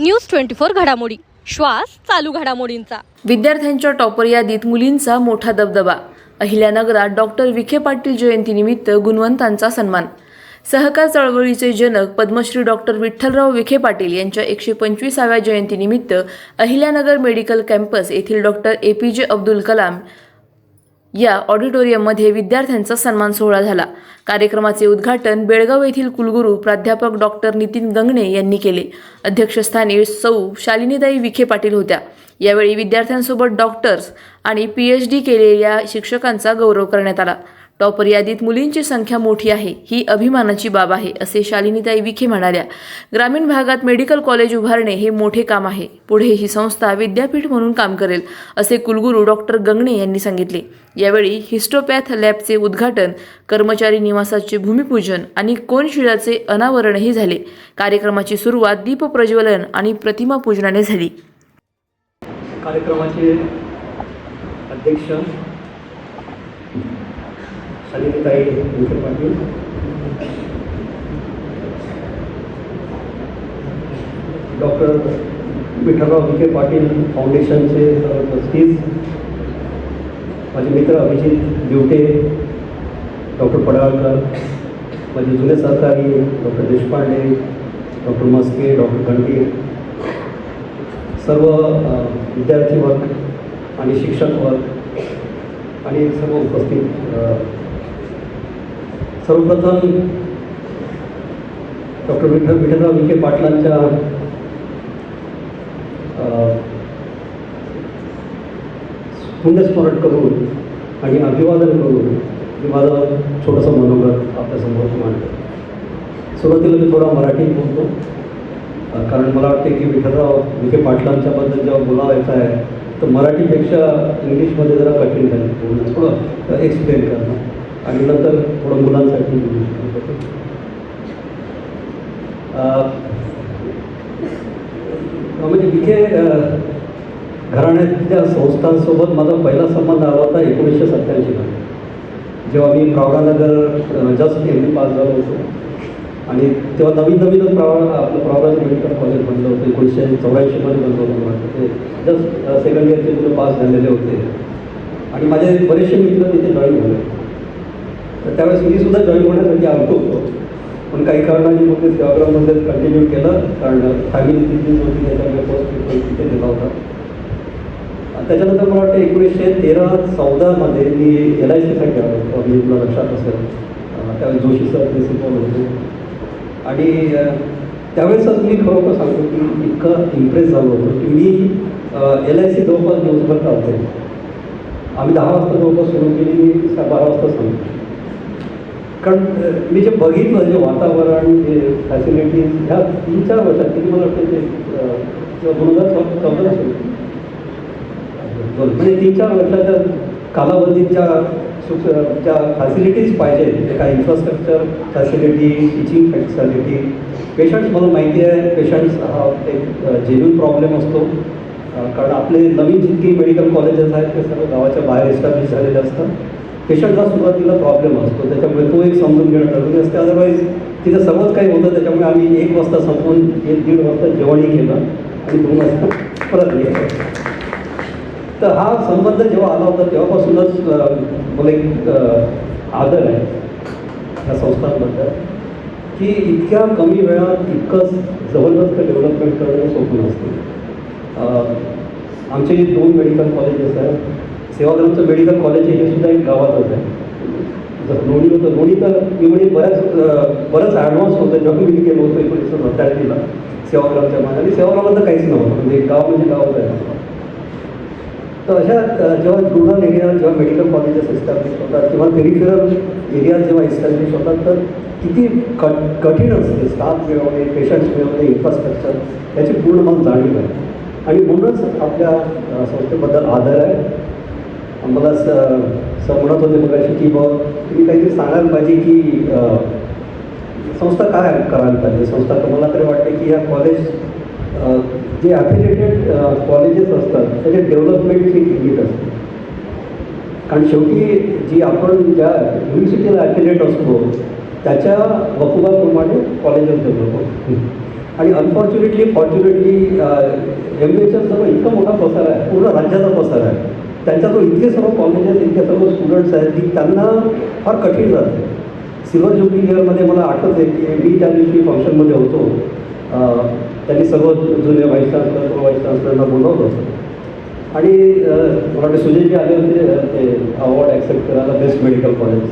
News twenty four घडामोडी. श्वास चालू घडामोडींचा. विद्यार्थ्यांच्या टॉपर यादीत मुलींचा मोठा दबदबा. अहिल्यानगरात डॉक्टर विखे पाटील जयंतीनिमित्त गुणवंतांचा सन्मान. सहकार चळवळीचे जनक पद्मश्री डॉक्टर विठ्ठलराव विखे पाटील यांच्या एकशे पंचवीसाव्या जयंतीनिमित्त अहिल्यानगर मेडिकल कॅम्पस येथील doctor A P J Abdul Kalam या ऑडिटोरियममध्ये विद्यार्थ्यांचा सन्मान सोहळा झाला. कार्यक्रमाचे उद्घाटन बेळगाव येथील कुलगुरू प्राध्यापक डॉक्टर नितीन गंगणे यांनी केले. अध्यक्षस्थानी सौ शालिनीताई विखे पाटील होत्या. यावेळी विद्यार्थ्यांसोबत डॉक्टर्स आणि पी एच डी केलेल्या शिक्षकांचा गौरव करण्यात आला. टॉपर यादीत मुलींची संख्या मोठी आहे ही अभिमानाची बाब आहे असे शालिनीताई विखे म्हणाल्या. ग्रामीण भागात मेडिकल कॉलेज उभारणे हे मोठे काम आहे. पुढे ही संस्था विद्यापीठ म्हणून काम करेल असे कुलगुरू डॉक्टर गंगणे यांनी सांगितले. यावेळी हिस्टोपॅथ लॅबचे उद्घाटन कर्मचारी निवासाचे भूमिपूजन आणि कोनशिळाचे अनावरणही झाले. कार्यक्रमाची सुरुवात दीपप्रज्वलन आणि प्रतिमा पूजनाने झाली. कार्यक्रमाचे अध्यक्ष शालिनीताई विखे पाटील. डॉक्टर विठ्ठलराव विखे पाटील फाउंडेशनचे सर्व ट्रस्टीज. माझे मित्र अभिजित दिवटे डॉक्टर पडाळकर माझे जुने सहकारी doctor Deshpande doctor Maske doctor Gande सर्व विद्यार्थी वर्ग आणि शिक्षक वर्ग आणि सर्व उपस्थित सर्वप्रथम डॉक्टर विठ्ठल विठ्ठलराव विखे पाटलांच्या पुण्यस्मरण करून आणि अभिवादन करून मी माझं छोटंसं मनोगत आपल्यासमोर मांडतो. सुरुवातीला मी थोडा मराठीत बोलतो कारण मला वाटते की विठ्ठलराव विखे पाटलांच्याबद्दल जेव्हा बोलावायचं आहे तर मराठीपेक्षा इंग्लिशमध्ये जरा कठीण झालं. बोलणं थोडं एक्सप्लेन करणं. आणि नंतर थोडं मुलांसाठी म्हणजे इथे घराण्यातल्या संस्थांसोबत माझा पहिला संबंध आला होता एकोणीसशे सत्त्याऐंशीला जेव्हा मी Pravaranagar just M A pass झालो होतो. आणि तेव्हा नवीन नवीनच प्रवा आपलं प्रवराज मेडिकल कॉलेज बनलं होतं. एकोणीसशे चौऱ्याऐंशीमध्ये बनलं होतं वाटतं ते जस्ट सेकंड इयरचे मुलं पास झालेले होते. आणि माझे बरेचसे मित्र तिथे जॉईन झाले. तर त्यावेळेस मी सुद्धा जॉईन होण्यासाठी आलो होतो पण काही कारणाने मग ते सेवाग्राममध्ये कंटिन्यू केलं कारण फॅमिली तिथे होती त्याच्यामुळे फर्स्ट पेपर तिथे दिला होता. त्याच्यानंतर मला वाटतं एकोणीसशे तेरा चौदामध्ये मी एल आय सीसाठी आलो होतो. मी तुला लक्षात असेल त्यावेळेस जोशी सर प्रिन्सिपल होते. आणि त्यावेळेसच मी खरोखर सांगतो की इतकं इम्प्रेस झालो होतो की मी एल आय सी जवळपास दिवसभर चालते आम्ही दहा वाजता जवळपास सुरू केली मी बारा वाजता सांगतो कारण मी जे बघितलं जे वातावरण जे फॅसिलिटीज ह्या तीन चार वर्षात किती मला वाटतं ते दोन हजार चौदा असेल म्हणजे तीन चार वर्षाच्या कालावधीत ज्या सुख ज्या फॅसिलिटीज पाहिजे एका infrastructure facility teaching facility patients मला माहिती आहे पेशंट्स हा एक जेन्युन प्रॉब्लेम असतो. कारण आपले नवीन जितकी मेडिकल कॉलेजेस आहेत ते सर्व गावाच्या बाहेर एस्टॅब्लिश झालेले असतात. पेशंटला सुरुवातीला प्रॉब्लेम असतो. त्याच्यामुळे तो एक समजून घेणं जरुरी असते. अदरवाईज तिथं सर्वच काही होतं. त्याच्यामुळे आम्ही एक वाजता संपवून एक दीड वाजता जेवणही केलं आणि दोन वाजता परत गेलो. तर हा संबंध जेव्हा आला होता तेव्हापासूनच मला एक आदर आहे या संस्थांबद्दल की इतक्या कमी वेळात इतकं जबरदस्त डेव्हलपमेंट करणं सोपं नसते. आमचे आमचे दोन मेडिकल कॉलेजेस आहेत. सेवाग्रामचं मेडिकल कॉलेज आहे हे सुद्धा एक गावातच आहे. जर लोणी होतं लोणी तर मी बऱ्याच बरंच ॲडव्हान्स होतं जेव्हा मी केलं होतो एकोणीसशे सत्त्याऐंशीला सेवाग्रामच्या मानाने. आणि तर काहीच नव्हतं म्हणजे गाव म्हणजे गावच आहे तर अशा जेव्हा रुरल एरिया जेव्हा मेडिकल कॉलेजेस एस्टॅब्लिश होतात किंवा पेरिफेरल एरिया जेव्हा एस्टॅब्लिश होतात तर किती कट कठीण असते. स्टाफ मिळवणे पेशंट्स मिळवणे इन्फ्रास्ट्रक्चर याची पूर्ण मला जाणीव आहे. आणि म्हणूनच आपल्या संस्थेबद्दल आदर आहे. मला स सर म्हणत होते मगाशी की बघ तुम्ही काहीतरी सांगायला पाहिजे की संस्था काय करायला पाहिजे? संस्था तर मला तरी वाटते की या कॉलेज जे अफिलेटेड कॉलेजेस असतात त्याचे डेव्हलपमेंटची एक लिमिट असते. कारण शेवटी जी आपण ज्या युनिव्हर्सिटीला ॲफिलेट असतो त्याच्या वकुबाप्रमाणे कॉलेजेस डेव्हलप आणि अनफॉर्च्युनेटली फॉर्च्युनेटली एम बी एचा सर्व इतका मोठा पसार आहे पूर्ण राज्याचा पसार आहे. त्यांच्या जो इतके सर्व कॉलेजेस इतके सर्व स्टुडंट्स आहेत की त्यांना फार कठीण जाते. सिल्वर ज्युबली इयरमध्ये मला आठवत आहे की मी त्या दिवशी फंक्शनमध्ये होतो. त्यांनी सर्व जुने व्हाईस चान्सलर सर्व व्हाईस चान्सलरना बोलवलं होतं. आणि मला वाटतं सुजयजी आले होते ते अवॉर्ड ॲक्सेप्ट करायला बेस्ट मेडिकल कॉलेज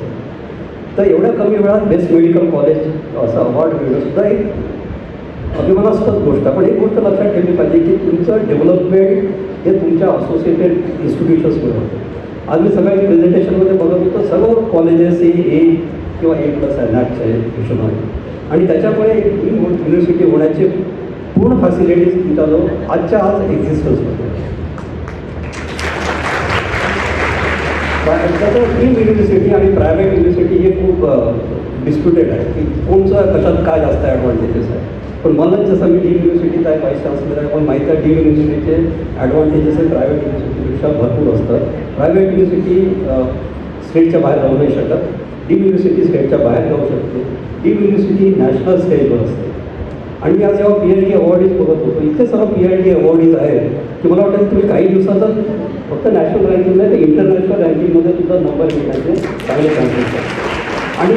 तर एवढ्या कमी वेळात बेस्ट मेडिकल कॉलेज असं अवॉर्ड मिळणं सुद्धा एक अभिमानास्पद गोष्ट आहे. पण एक गोष्ट लक्षात ठेवली पाहिजे की तुमचं डेव्हलपमेंट हे तुमच्या असोसिएटेड इन्स्टिट्यूशन्समुळे होतं. आज मी सगळ्या प्रेझेंटेशनमध्ये बघत होतो सर्व कॉलेजेस हे ए किंवा ए प्लस आहे नॅटचे आहे आणि त्याच्यामुळे युनिव्हर्सिटी होण्याचे पूर्ण फॅसिलिटीज तुमच्याजवळ आजच्या आज एक्झिस्टन्स होते त्याचं ड्रीम युनिव्हर्सिटी आणि प्रायव्हेट युनिव्हर्सिटी हे खूप डिस्प्युटेड आहे की कोणचं कशात काय जास्त ॲडव्हान्टेजेस आहे. पण मला जसं मी डी युनिव्हर्सिटीचा आहे व्हाईस चान्सलर आहे पण माहिती आहे डी युनिव्हर्सिटीचे ॲडव्हान्टेजेस आहे प्रायव्हेट युनिव्हर्सिटीपेक्षा भरपूर असतात प्रायव्हेट युनिव्हर्सिटी स्टेटच्या बाहेर जाऊ नाही शकत. डी युनिव्हर्सिटी स्टेटच्या बाहेर जाऊ शकते. डी युनिव्हर्सिटी नॅशनल स्टेजवर असते. आणि मी आज जेव्हा पी एच डी अवॉर्डीज बघत होतो इतके सर्व पी एच डी अवॉर्डीज आहेत की मला वाटतं की तुम्ही काही दिवसातच फक्त नॅशनल रँकिंग नाही तर इंटरनॅशनल रँकिंगमध्ये सुद्धा नंबर घेण्याचे चांगले चान्सेस आहेत. आणि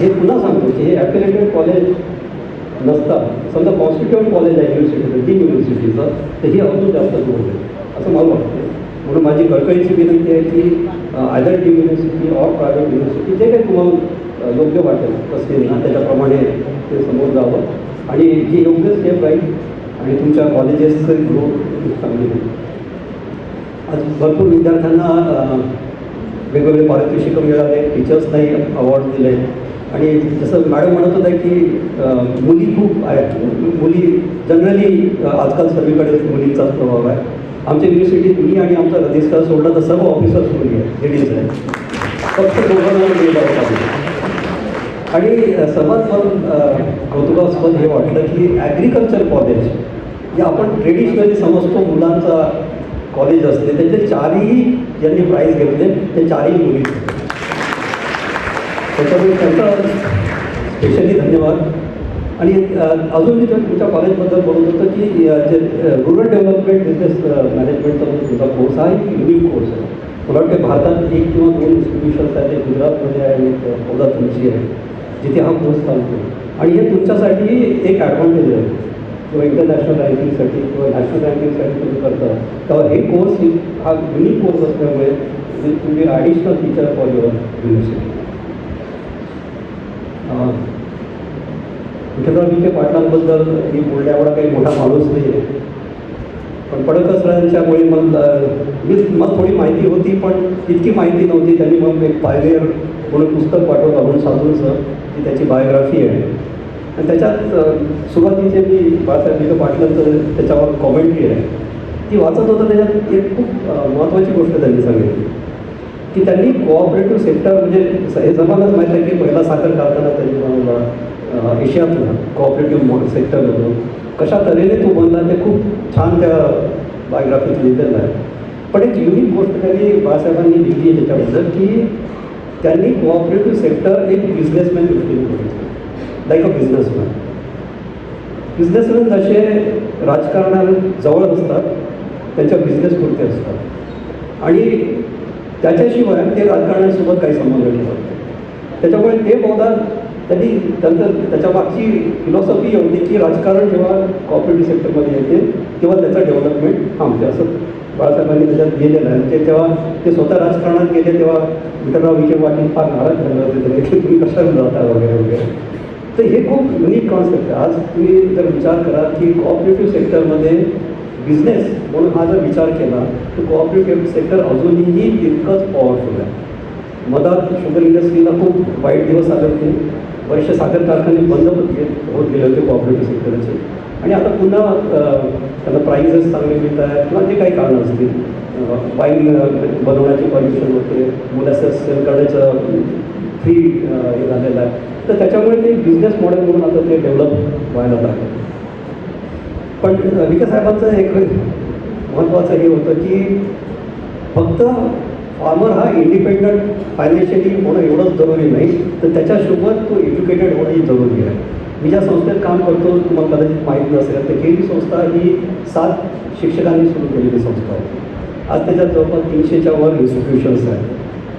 हे पुन्हा सांगतो की हे ॲफिलेटेड कॉलेज नसतात समजा कॉन्स्टिट्युएंट कॉलेज आहे युनिव्हर्सिटीचं तीन युनिव्हर्सिटीचं तर ही अजून जास्त दूर होईल असं मला वाटतं. म्हणून माझी कळकळीची विनंती आहे की either the university or private university जे काही तुम्हाला योग्य वाटेल असतील ना त्याच्याप्रमाणे ते समोर जावं. आणि जी योग्य स्टेप राहील आणि तुमच्या कॉलेजेसचं ग्रोथ चांगली होईल. आज भरपूर विद्यार्थ्यांना वेगवेगळे पारितोषिकं मिळाले टीचर्सनाही अवॉर्ड दिले. आणि जसं मॅडम म्हणत होत्या की मुली खूप आहेत. मुली जनरली आजकाल सगळीकडे मुलींचाच प्रभाव आहे. आमच्या युनिव्हर्सिटीत मी आणि आमचा रजिस्ट्रार सोडला तर सर्व ऑफिसर्स मुली आहेत लेडीज आहेत. फक्त दोघांना आणि सर्वात पण कौतुकास्पद हे वाटलं की ॲग्रिकल्चर कॉलेज जे आपण ट्रेडिशनली समजतो मुलांचा कॉलेज असते त्याचे चारही ज्यांनी प्राईज घेतले ते चारही मुली त्याच्यामुळे त्यांचा स्पेशली धन्यवाद. आणि अजून मी तर तुमच्या कॉलेजबद्दल बोलत होतं की जे रुरल डेव्हलपमेंट बिझनेस मॅनेजमेंटचा जो तुमचा कोर्स आहे युनिक कोर्स आहे. मला वाटते भारतात एक किंवा दोन इन्स्टिट्यूशन्स आहेत एक गुजरातमध्ये आहे एक पौदा तुमची आहे जिथे हा कोर्स चालतो आणि हे तुमच्यासाठी एक ॲडव्हान्टेज आहे. किंवा इंटरनॅशनल रँकिंगसाठी किंवा नॅशनल रँकिंगसाठी तुम्ही करता. तेव्हा हे कोर्स हा युनिक कोर्स असल्यामुळे तुम्ही additional teacher for your university Vitthalrao Vikhe पाटलांबद्दल मी बोलण्या एवढा काही मोठा माणूस नाही आहे. पण पडकसरांच्यामुळे मग मी मग थोडी माहिती होती पण इतकी माहिती नव्हती. त्यांनी मग एक पायवेअर म्हणून पुस्तक पाठवलं अरुण साधूंचं ती त्याची बायोग्राफी आहे. आणि त्याच्यात सुरुवातीचे मी बाळासाहेब विखे पाटलांचं त्याच्यावर कॉमेंट्री आहे. ती वाचत होतं त्याच्यात एक खूप महत्त्वाची गोष्ट त्यांनी सांगितली. की त्यांनी कोऑपरेटिव्ह सेक्टर म्हणजे हे जमानाच माहीत आहे की पहिला साखर कारखाना त्यांनी बनवला एशियातला कोऑपरेटिव्ह मो सेक्टरमधून कशा तऱ्हेने तो बनला ते खूप छान त्या बायोग्राफीत लिहिलेलं आहे. पण एक युनिक गोष्ट त्यांनी बाळासाहेबांनी लिहिली आहे त्याच्याबद्दल की त्यांनी कोऑपरेटिव्ह सेक्टर एक बिझनेसमॅन दृष्टीने बघितलं. लाईक अ बिझनेसमॅन बिझनेसमॅन जसे राजकारणा जवळ असतात त्यांच्या बिझनेस पुरते असतात. आणि त्याच्याशिवाय ते राजकारणासोबत काही संबंध ठेवत त्याच्यामुळे ते बहुधा त्यांनी त्यांचं त्याच्या मागची फिलॉसॉफी होती की राजकारण जेव्हा कॉपरेटिव्ह सेक्टरमध्ये येते तेव्हा त्याचं डेव्हलपमेंट थांबते. असं बाळासाहेबांनी त्याच्यात गेलेलं आहे. ते तेव्हा ते स्वतः राजकारणात गेले तेव्हा विठ्ठलराव विखे पाटील फार नाराज झाले होते. त्याने की तुम्ही कशाला जाता वगैरे वगैरे? तर हे खूप युनिक कॉन्सेप्ट आहे. आज तुम्ही जर विचार करा की कॉपरेटिव्ह सेक्टरमध्ये बिझनेस म्हणून हा जर विचार केला तर कोऑपरेटिव्ह सेक्टर अजूनही तितकंच पॉवरफुल आहे. मधात शुगर इंडस्ट्रीला खूप वाईट दिवस आले होते. बरेचसे साखर कारखाने बंद होत होत गेले होते कोऑपरेटिव्ह सेक्टरचे आणि आता पुन्हा त्यांना प्राईजेस चांगले मिळत आहेत किंवा जे काही कारणं असतील. वाईन बनवण्याची परमिशन होते मोलॅसेस करण्याचं फ्री हे झालेलं आहे. तर त्याच्यामुळे ते बिझनेस मॉडेल म्हणून आता ते डेव्हलप व्हायला लागलं. पण अ, साहेबांचं एक महत्त्वाचं हे होतं की फक्त फार्मर हा इंडिपेंडंट फायनान्शियली होणं एवढंच जरुरी नाही तर त्याच्यासोबत तो एज्युकेटेड होणंही जरुरी आहे. मी ज्या संस्थेत काम करतो तुम्हाला कदाचित माहीत नसेल तर केली संस्था ही सात शिक्षकांनी सुरू केलेली संस्था आहे. आज त्याच्यात जवळपास तीनशेच्या वर इन्स्टिट्यूशन्स आहेत.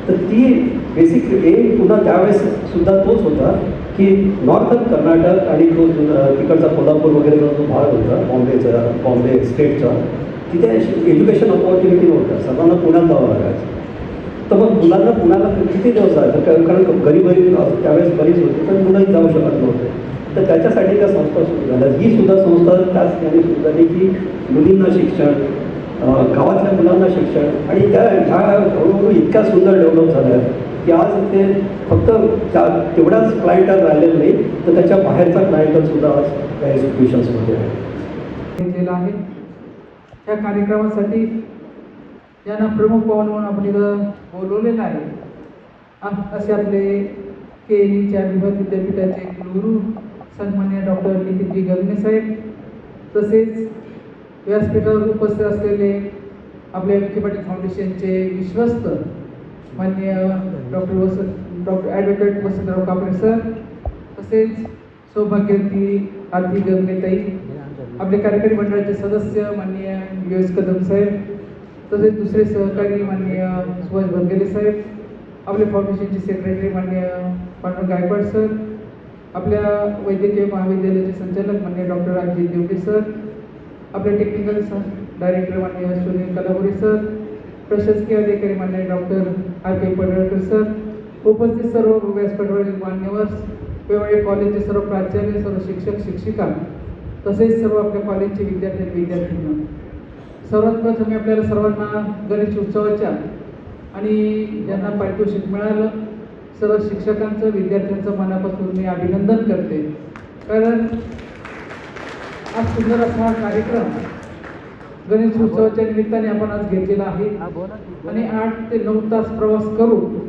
तर ती बेसिक एम पुन्हा त्यावेळेस सुद्धा तोच होता. की नॉर्थन कर्नाटक आणि तो जो तिकडचा कोल्हापूर वगैरे जो जो भाग होता बॉम्बेचा बॉम्बे स्टेटचा तिथे एज्युकेशन ऑपॉर्च्युनिटी नव्हत्या सर्वांना पुण्यात जावं लागायचं. तर मग मुलांना पुण्याला किती दिवस जायचं? कारण कारण गरीब गरीब त्यावेळेस बरीच होती तर मुलंही जाऊ शकत नव्हते. तर त्याच्यासाठी त्या संस्था सुरू झाल्या. ही सुद्धा संस्था त्याच ठिकाणी सुरू झाली की मुलींना शिक्षण गावातल्या मुलांना शिक्षण आणि त्या ह्या हळूहळू इतक्या सुंदर डेव्हलप झाल्या. की आज ते फक्त त्या तेवढ्याच क्लायंटल राहिलेलं नाही तर त्याच्या बाहेरचा क्लायंटल सुद्धा आज त्या इन्स्टिट्यूशन्समध्ये आहे. घेतलेला आहे. या कार्यक्रमासाठी यांना प्रमुख पाहुणे म्हणून आपण इथं बोलवलेलं आहे. असे आपले के ईच्या विभाग विद्यापीठाचे कुलगुरू सन्मान्य डॉक्टर नितीनजी गगने साहेब तसेच व्यासपीठावर उपस्थित असलेले आपल्या विखे पाटील फाउंडेशनचे विश्वस्त माननीय doctor Vasant doctor advocate Vasantrao Kapade sir तसेच सौभाग्यवती आरती गंगेताई आपले कार्यकारी मंडळाचे सदस्य माननीय योगेश कदम साहेब तसेच दुसरे सहकारी माननीय सुभाष बनगेले साहेब आपले फाउंडेशनचे सेक्रेटरी माननीय पांडुरंग गायकवाड सर आपल्या वैद्यकीय महाविद्यालयाचे संचालक माननीय डॉक्टर अजित देवडे सर आपले टेक्निकल डायरेक्टर माननीय सुनील कलापुरे सर प्रशासकीय अधिकारी माननीय doctor R K Padalkar sir उपस्थित सर्व व्यासपीठावरील मान्यवर वेगवेगळे कॉलेजचे सर्व प्राचार्य सर्व शिक्षक शिक्षिका तसेच सर्व आपल्या कॉलेजचे विद्यार्थी आणि विद्यार्थ्यांना सर्वात प्रथम मी आपल्याला सर्वांना गणेश उत्सवाच्या आणि ज्यांना पारितोषिक मिळालं. सर्व शिक्षकांचं विद्यार्थ्यांचं मनापासून मी अभिनंदन करते. कारण आज सुंदर असा हा कार्यक्रम गणेश उत्सवाच्या निमित्ताने आपण आज घेतलेला आहे. आणि आठ ते नऊ तास प्रवास करून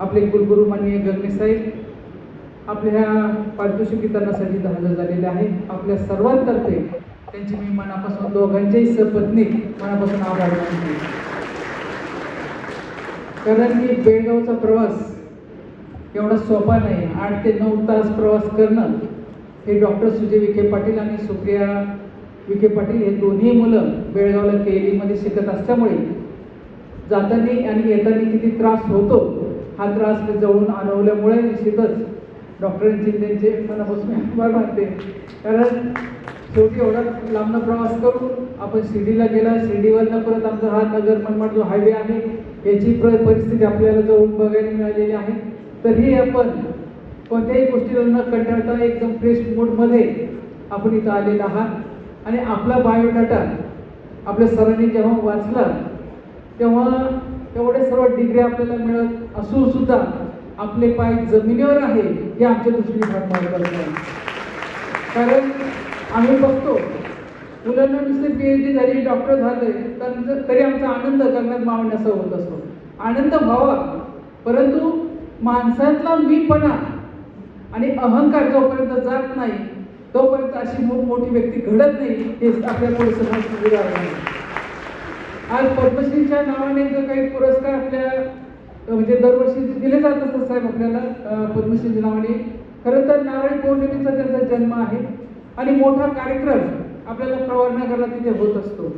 आपले कुलगुरू माननीय गगने साहेब आपल्या ह्या पारितोषिक वितरणासाठी हजर झालेले आहे. आपल्या सर्वांतर्फे त्यांची मी मनापासून दोघांच्याही सपत्नीक मनापासून आभार मानते. कारण की बेळगावचा प्रवास एवढा सोपा नाही. आठ ते नऊ तास प्रवास करणं हे डॉक्टर सुजय विखे पाटील आणि सुप्रिया विखे पाटील हे दोन्ही मुलं बेळगावला के मध्ये शिकत असल्यामुळे जाताना आणि येताना किती त्रास होतो हा त्रास मी जवळून अनुभवल्यामुळे निश्चितच डॉक्टरांची त्यांचे मनापासून आभार मानते. कारण शेवटी एवढा लांबनं प्रवास करून आपण शिर्डीला गेला शिर्डीवरनं परत आमचा हा नगर मनमाड जो हायवे आहे. याची प्र परिस्थिती आपल्याला जवळून बघायला मिळालेली आहे. तरीही आपण कोणत्याही गोष्टीला न कंटाळता एकदम फ्रेश मूडमध्ये आपण इथं आलेला आहात. आणि आपला बायोडाटा आपल्या सरांनी जेव्हा वाचला तेव्हा तेवढे सर्व डिग्री आपल्याला मिळत असून सुद्धा आपले पाय जमिनीवर आहे हे आमच्या दृष्टीने फार महत्वाचं आहे. कारण आम्ही बघतो मुलांना नुसते पी एच डी झाली डॉक्टर झाले तर तरी आमचा आनंद गगनात मावण्याचा होत असतो. आनंद व्हावा परंतु माणसातला मीपणा आणि अहंकार जोपर्यंत जात नाही तोपर्यंत अशी मोठमोठी व्यक्ती घडत नाही हे आपल्यापुढे समाज आहे आज पद्मश्रीच्या नावाने जर काही पुरस्कार आपल्या म्हणजे दरवर्षी दिले जात असतात साहेब आपल्याला पद्मश्रीच्या नावाने खरं तर नारळी पौर्णिमेचा त्यांचा जन्म आहे. आणि मोठा कार्यक्रम आपल्याला प्रवर्णनगरला तिथे होत असतो.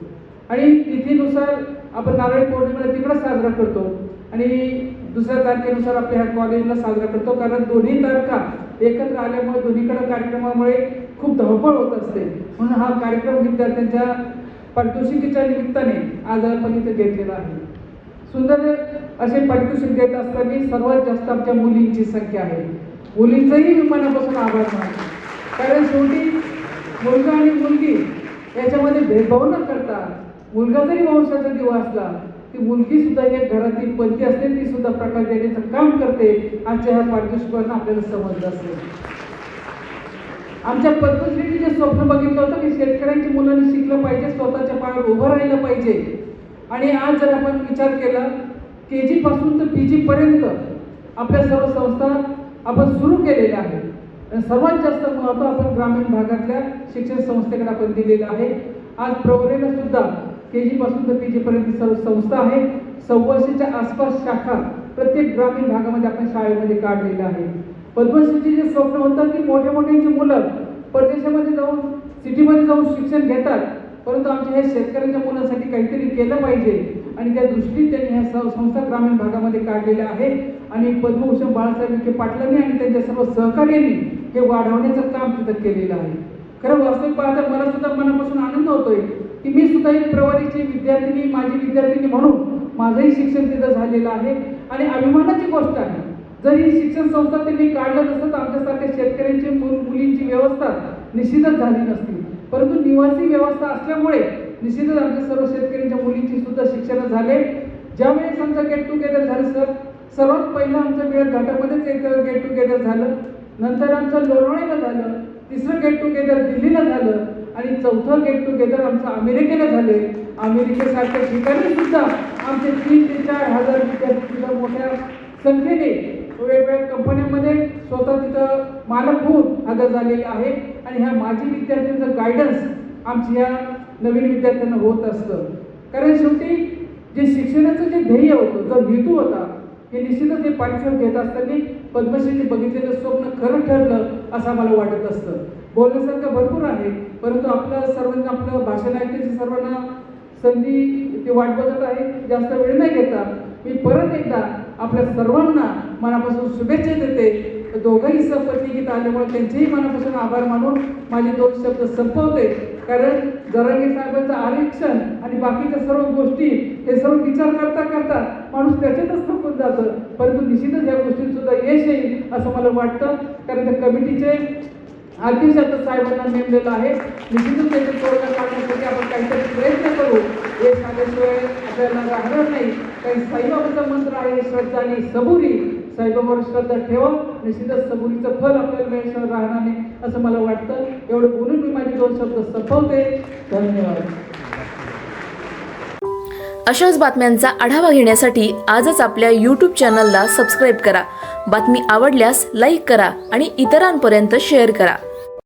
आणि तिथीनुसार आपण नारळी पौर्णिमेला तिकडं साजरा करतो. आणि दुसऱ्या तारखेनुसार आपल्या ह्या कॉलेजला साजरा करतो. कारण दोन्ही तारखा एकत्र आल्यामुळे दोन्हीकडे कार्यक्रमामुळे खूप धावपळ होत असते. म्हणून हा कार्यक्रम विद्यार्थ्यांच्या पारितोषिकीच्या निमित्ताने आज आपण इथे घेतलेला आहे. सुंदर असे पारितोषिक देत असताना सर्वात जास्त आमच्या मुलींची संख्या आहे. मुलींचंही मी मनापासून आभार मानतो. कारण शेवटी मुलगा आणि मुलगी याच्यामध्ये भेदभाव न करता मुलगा जरी वंशाचा दिवा असला ती मुलगी सुद्धा एक घरातील पंथी असते ती सुद्धा प्रकाश देण्याचं काम करते. आजच्या ह्या पारितोषिकांना आपल्याला समजलं असेल. आमच्या पद्मश्रीने जे स्वप्न बघितलं होतं की शेतकऱ्यांची मुलांनी शिकलं पाहिजे स्वतःच्या पायावर उभं राहिलं पाहिजे. आणि आज जर आपण विचार केला के जी पासून तर पी जी पर्यंत आपल्या सर्व संस्था आपण सुरू केलेल्या आहेत. सर्वात जास्त महत्त्व आपण ग्रामीण भागातल्या शिक्षण संस्थेकडे आपण दिलेलं आहे. आज प्रवरेला सुद्धा के जी पासून तर पी जी पर्यंत सर्व संस्था आहे सव्वाशेच्या आसपास शाखा प्रत्येक ग्रामीण भागामध्ये आपण शाळेमध्ये काढलेल्या आहे पद्मश्रीचे जे स्वप्न होतं की मोठे मोठ्यांची मुलं परदेशामध्ये जाऊन सिटीमध्ये जाऊन शिक्षण घेतात परंतु आमच्या ह्या शेतकऱ्यांच्या मुलांसाठी काहीतरी केलं पाहिजे. आणि त्या दृष्टीने त्यांनी ह्या संस्था ग्रामीण भागामध्ये काढलेल्या आहे. आणि पद्मभूषण बाळासाहेब विखे पाटलांनी आणि त्यांच्या सर्व सहकार्यांनी हे वाढवण्याचं काम तिथं केलेलं आहे. खरं वास्तविक पाहता मला सुद्धा मनापासून आनंद होतोय की मी सुद्धा एक प्रवारीची विद्यार्थिनी माझी विद्यार्थिनी म्हणून माझंही शिक्षण तिथं झालेलं आहे. आणि अभिमानाची गोष्ट आहे जर ही शिक्षण संस्था त्यांनी काढलं नसतं तर आमच्यासारख्या शेतकऱ्यांची मुल मुलींची व्यवस्था निश्चितच झाली नसती. परंतु निवासी व्यवस्था असल्यामुळे निश्चितच आमच्या सर्व शेतकऱ्यांच्या मुलींची सुद्धा शिक्षण झाले. ज्यावेळेस आमचं गेट टुगेदर झालं सर सर्वात पहिलं आमचं वेळ घाटामध्येच एक गेट टुगेदर झालं. नंतर आमचं लोणावळीला झालं तिसरं गेट टुगेदर दिल्लीला झालं आणि चौथं गेट टुगेदर आमचं अमेरिकेला झाले. अमेरिकेसारख्या ठिकाणी सुद्धा आमचे तीन ते चार हजार विद्यार्थी सुद्धा मोठ्या संख्येने वेगवेगळ्या कंपन्यांमध्ये स्वतः तिथं मालक होऊन हजर झालेले आहे आणि ह्या माजी विद्यार्थ्यांचं गायडन्स आमच्या ह्या नवीन विद्यार्थ्यांना होत असतं. कारण शेवटी जे शिक्षणाचं जे ध्येय होतं जो हेतू होता हे निश्चितच हे पाठ्यक्रम घेत असताना पद्मश्रीने बघितलेलं स्वप्न खरं ठरलं असं मला वाटत असतं. बोलण्यासारखं भरपूर आहे परंतु आपलं सर्वांना आपलं भाषण ऐकण्याची सर्वांना संधी ते वाट बघत आहे. जास्त वेळ नाही घेता मी परत एकदा आपल्या सर्वांना मनापासून शुभेच्छा देते. दोघंही सपत्नीकीत आल्यामुळे त्यांचेही मनापासून आभार मानून माझे दोन शब्द संपवते. कारण जरांगे साहेबांचं आरक्षण आणि बाकीच्या सर्व गोष्टी हे सर्व विचार करता करता माणूस त्याच्यातच थकून जातं. परंतु निश्चितच या गोष्टीत सुद्धा यश येईल असं मला वाटतं. कारण त्या कमिटीचे अध्यक्ष आता साहेबांना नेमलेलं आहे. निश्चितच त्याचे तोडगा काढण्यासाठी आपण काहीतरी प्रयत्न करू. यश आल्याशिवाय आपल्याला राहणार नाही. काही साईबाबाचं मंत्र आहे श्रद्धा आणि सबुरी. साईबाबावर श्रद्धा ठेवा. निश्चितच सबुरीचं फल आपल्याला मिळेल राहणार नाही असं मला वाटतं. एवढं बोलून मी माझे दोन शब्द संपवते. धन्यवाद. अशाच बातम्यांचा आढावा घेण्यासाठी आजच आपल्या यूट्यूब चॅनलला सबस्क्राईब करा. बातमी आवडल्यास लाईक करा आणि इतरांपर्यंत शेअर करा.